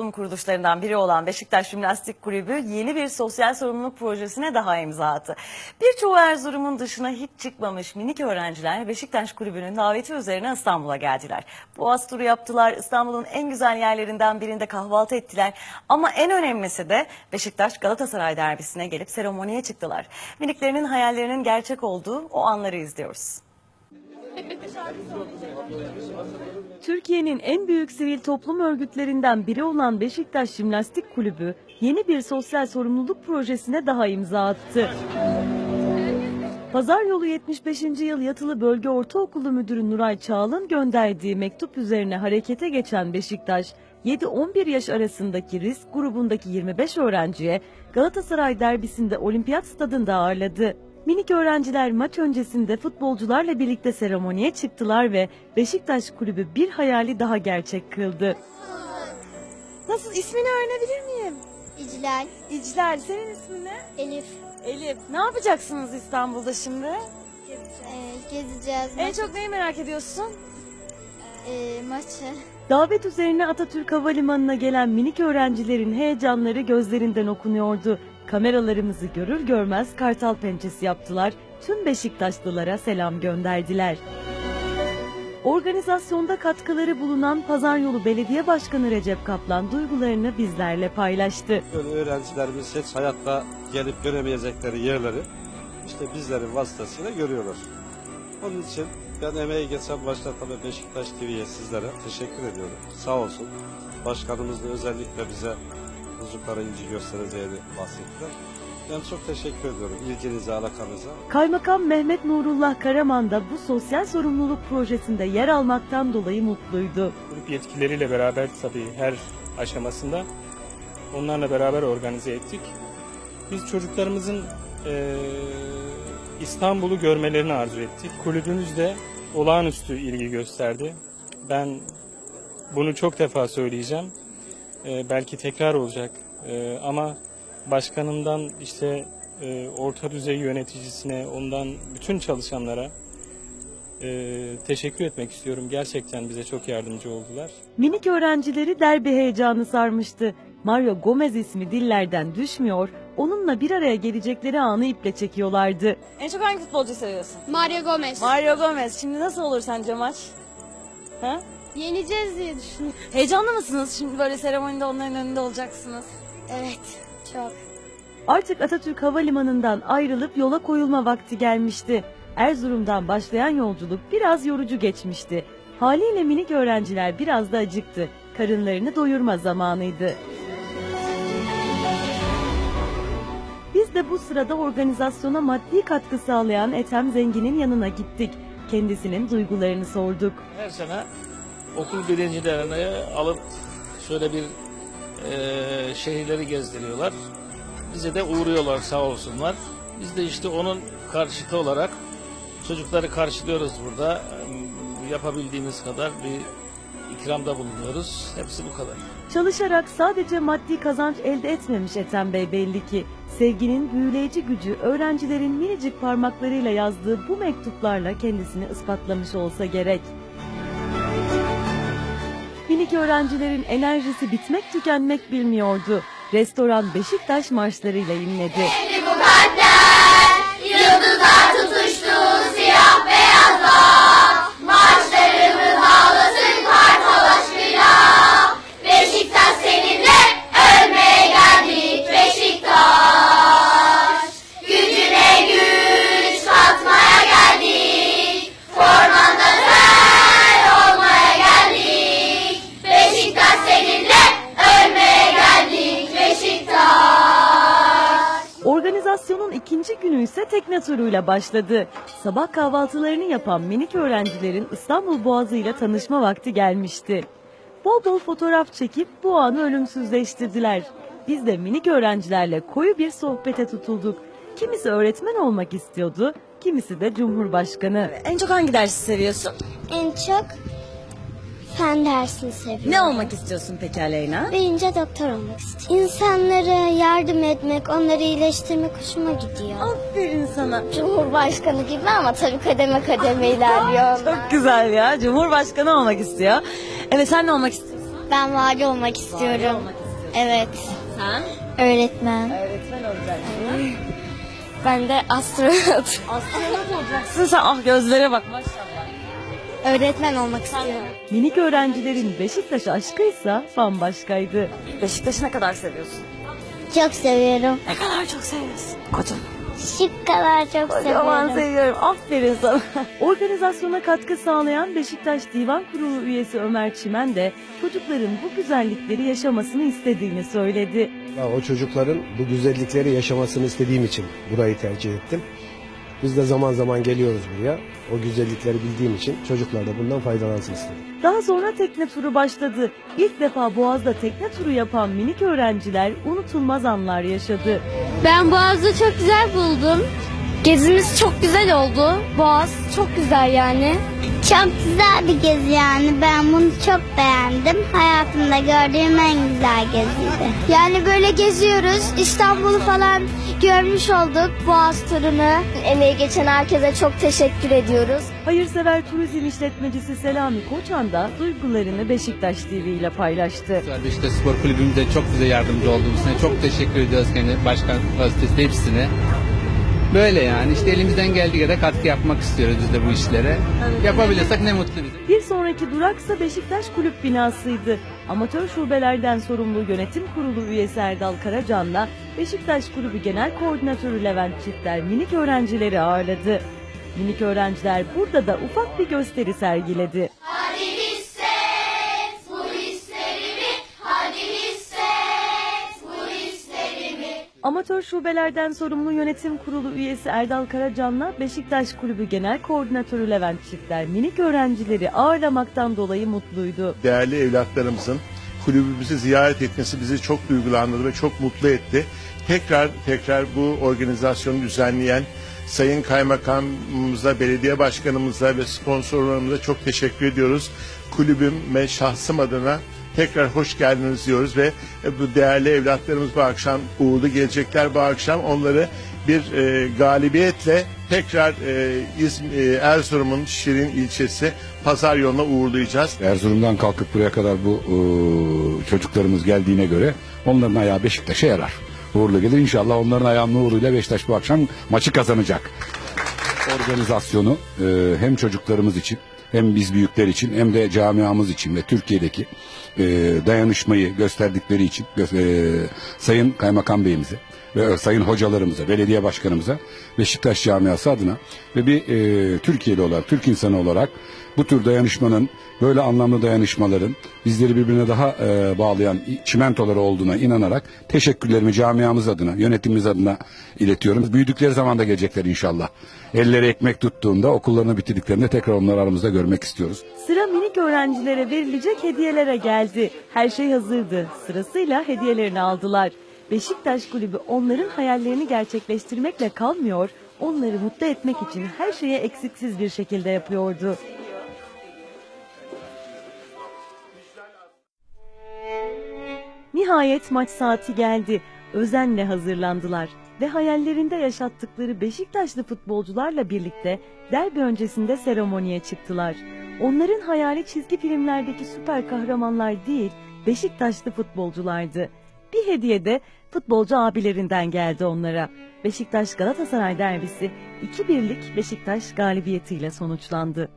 toplum kuruluşlarından biri olan Beşiktaş Jimnastik Kulübü yeni bir sosyal sorumluluk projesine daha imza attı. Birçoğu Erzurum'un dışına hiç çıkmamış minik öğrenciler Beşiktaş Kulübü'nün daveti üzerine İstanbul'a geldiler. Boğaz turu yaptılar, İstanbul'un en güzel yerlerinden birinde kahvaltı ettiler. Ama en önemlisi de Beşiktaş Galatasaray derbisine gelip seremoniye çıktılar. Miniklerinin hayallerinin gerçek olduğu o anları izliyoruz. Türkiye'nin en büyük sivil toplum örgütlerinden biri olan Beşiktaş Jimnastik Kulübü yeni bir sosyal sorumluluk projesine daha imza attı. Pazar yolu 75. yıl yatılı bölge ortaokulu müdürü Nuray Çağal'ın gönderdiği mektup üzerine harekete geçen Beşiktaş, 7-11 yaş arasındaki risk grubundaki 25 öğrenciye Galatasaray derbisinde olimpiyat stadında ağırladı. Minik öğrenciler maç öncesinde futbolcularla birlikte seremoniye çıktılar ve Beşiktaş kulübü bir hayali daha gerçek kıldı. Nasıl ismini öğrenebilir miyim? İclal, İclal, senin ismin ne? Elif. Elif. Ne yapacaksınız İstanbul'da şimdi? Ee, gezeceğiz. En çok neyi merak ediyorsun? e, maçı. Davet üzerine Atatürk Havalimanı'na gelen minik öğrencilerin heyecanları gözlerinden okunuyordu. Kameralarımızı görür görmez kartal pençesi yaptılar. Tüm Beşiktaşlılara selam gönderdiler. Organizasyonda katkıları bulunan Pazar Belediye Başkanı Recep Kaplan duygularını bizlerle paylaştı. Öğrencilerimiz hiç hayatta gelip göremeyecekleri yerleri işte bizlerin vasıtasıyla görüyorlar. Onun için ben emeği geçen başta tabii Beşiktaş TV'ye sizlere teşekkür ediyorum. Sağ olsun. Başkanımız da özellikle bize çocuklara ilgi göstereceğini bahsettiler. Ben çok teşekkür ediyorum ilginize, alakanıza. Kaymakam Mehmet Nurullah Karaman da bu sosyal sorumluluk projesinde yer almaktan dolayı mutluydu. Grup yetkilileriyle beraber tabii her aşamasında onlarla beraber organize ettik. Biz çocuklarımızın eee, İstanbul'u görmelerini arzu ettik. Kulübümüz de olağanüstü ilgi gösterdi. Ben bunu çok defa söyleyeceğim. Eee, belki tekrar olacak Eee, ama başkanımdan işte eee, orta düzey yöneticisine, ondan bütün çalışanlara eee, teşekkür etmek istiyorum. Gerçekten bize çok yardımcı oldular. Minik öğrencileri derbi heyecanı sarmıştı. Mario Gomez ismi dillerden düşmüyor, onunla bir araya gelecekleri anı iple çekiyorlardı. En çok hangi futbolcuyu seviyorsun? Mario Gomez. Mario Gomez. Şimdi nasıl olur sence maç? Ha? Yeneceğiz diye düşünüyorum. Heyecanlı mısınız? Şimdi böyle seremonide onların önünde olacaksınız. Evet, çok. Artık Atatürk Havalimanı'ndan ayrılıp yola koyulma vakti gelmişti. Erzurum'dan başlayan yolculuk biraz yorucu geçmişti. Haliyle minik öğrenciler biraz da acıktı. Karınlarını doyurma zamanıydı. Biz de bu sırada organizasyona maddi katkı sağlayan Ethem Zengin'in yanına gittik. Kendisinin duygularını sorduk. Her sene okul birincilerini alıp şöyle bir eee şehirleri gezdiriyorlar. Bize de uğruyorlar sağ olsunlar. Biz de işte onun karşıtı olarak çocukları karşılıyoruz burada. Yapabildiğimiz kadar bir ikramda bulunuyoruz. Hepsi bu kadar. Çalışarak sadece maddi kazanç elde etmemiş Ethem Bey belli ki. Sevginin büyüleyici gücü öğrencilerin minicik parmaklarıyla yazdığı bu mektuplarla kendisini ispatlamış olsa gerek. Minik öğrencilerin enerjisi bitmek tükenmek bilmiyordu. Restoran Beşiktaş marşlarıyla inledi. Yıldızlar tutuştu siyah beyazla günü ise tekne turuyla başladı. Sabah kahvaltılarını yapan minik öğrencilerin İstanbul Boğazı ile tanışma vakti gelmişti. Bol bol fotoğraf çekip bu anı ölümsüzleştirdiler. Biz de minik öğrencilerle koyu bir sohbete tutulduk. Kimisi öğretmen olmak istiyordu, kimisi de cumhurbaşkanı. En çok hangi dersi seviyorsun? En çok fen dersini seviyorum. Ne olmak istiyorsun peki Aleyna? Büyüyünce doktor olmak istiyorum. İnsanlara yardım etmek, onları iyileştirmek hoşuma gidiyor. Aferin sana. Cumhurbaşkanı gibi ama tabii kademe kademe ilerliyor. Çok güzel ya. Cumhurbaşkanı olmak istiyor. Evet sen ne olmak istiyorsun? Ben vali olmak istiyorum. Evet. Sen? Öğretmen. Öğretmen olacaksın. Ben de astronot. Astronot olacaksın sen. Ah gözlere bak maşallah. Öğretmen olmak istiyorum. Minik öğrencilerin Beşiktaş aşkıysa bambaşkaydı. Beşiktaş'ı ne kadar seviyorsun? Çok seviyorum. Ne kadar çok seviyorsun. Kocaman. Şu kadar çok Kocaman seviyorum. seviyorum. Aferin sana. Organizasyona katkı sağlayan Beşiktaş Divan Kurulu üyesi Ömer Çimen de çocukların bu güzellikleri yaşamasını istediğini söyledi. Ya o çocukların bu güzellikleri yaşamasını istediğim için burayı tercih ettim. Biz de zaman zaman geliyoruz buraya. O güzellikleri bildiğim için çocuklar da bundan faydalansın istedim. Daha sonra tekne turu başladı. İlk defa Boğaz'da tekne turu yapan minik öğrenciler unutulmaz anlar yaşadı. Ben Boğaz'ı çok güzel buldum. Gezimiz çok güzel oldu. Boğaz çok güzel yani. Çok güzel bir gezi yani. Ben bunu çok beğendim. Hayatımda gördüğüm en güzel geziydi. Yani böyle geziyoruz. İstanbul'u falan görmüş olduk. Boğaz turunu. Emeği geçen herkese çok teşekkür ediyoruz. Hayırsever turizm işletmecisi Selami Koçan da duygularını Beşiktaş TV ile paylaştı. Beşiktaş Spor Kulübümüze çok bize yardımcı oldu bu sene. Çok teşekkür ediyoruz kendi başkan vasıtasıyla hepsine. Böyle yani işte elimizden geldiği kadar katkı yapmak istiyoruz biz de bu işlere. Yapabilirsek ne mutlu bize. Bir sonraki duraksa Beşiktaş Kulüp binasıydı. Amatör şubelerden sorumlu yönetim kurulu üyesi Erdal Karacan'la Beşiktaş Kulübü Genel Koordinatörü Levent Çifter minik öğrencileri ağırladı. Minik öğrenciler burada da ufak bir gösteri sergiledi. Amatör şubelerden sorumlu yönetim kurulu üyesi Erdal Karacan'la Beşiktaş Kulübü Genel Koordinatörü Levent Çifter minik öğrencileri ağırlamaktan dolayı mutluydu. değerli evlatlarımızın kulübümüzü ziyaret etmesi bizi çok duygulandırdı ve çok mutlu etti. Tekrar tekrar bu organizasyonu düzenleyen Sayın Kaymakamımıza, belediye başkanımıza ve sponsorlarımıza çok teşekkür ediyoruz. Kulübüm ve şahsım adına tekrar hoş geldiniz diyoruz ve bu değerli evlatlarımız bu akşam uğurlu gelecekler bu akşam onları bir e, galibiyetle tekrar e, İzm- e, Erzurum'un Şirin ilçesi pazar yoluna uğurlayacağız. Erzurum'dan kalkıp buraya kadar bu e, çocuklarımız geldiğine göre onların ayağı Beşiktaş'a yarar. Uğurlu gelir inşallah onların ayağının uğruyla Beşiktaş bu akşam maçı kazanacak. Organizasyonu e, hem çocuklarımız için hem biz büyükler için hem de camiamız için ve Türkiye'deki e, dayanışmayı gösterdikleri için e, Sayın Kaymakam Beyimize ve sayın hocalarımıza, belediye başkanımıza, Beşiktaş camiası adına ve bir e, Türkiye'li olarak, Türk insanı olarak bu tür dayanışmanın, böyle anlamlı dayanışmaların bizleri birbirine daha e, bağlayan çimentoları olduğuna inanarak teşekkürlerimi camiamız adına, yönetimimiz adına iletiyorum. Büyüdükleri zaman da gelecekler inşallah. Elleri ekmek tuttuğunda okullarını bitirdiklerinde tekrar onları aramızda görmek istiyoruz. Sıra minik öğrencilere verilecek hediyelere geldi. Her şey hazırdı. Sırasıyla hediyelerini aldılar. Beşiktaş Kulübü onların hayallerini gerçekleştirmekle kalmıyor, onları mutlu etmek için her şeye eksiksiz bir şekilde yapıyordu. Nihayet maç saati geldi. Özenle hazırlandılar ve hayallerinde yaşattıkları Beşiktaşlı futbolcularla birlikte derbi öncesinde seremoniye çıktılar. Onların hayali çizgi filmlerdeki süper kahramanlar değil, Beşiktaşlı futbolculardı. Bir hediye de futbolcu abilerinden geldi onlara. Beşiktaş Galatasaray derbisi 2-1'lik Beşiktaş galibiyetiyle sonuçlandı.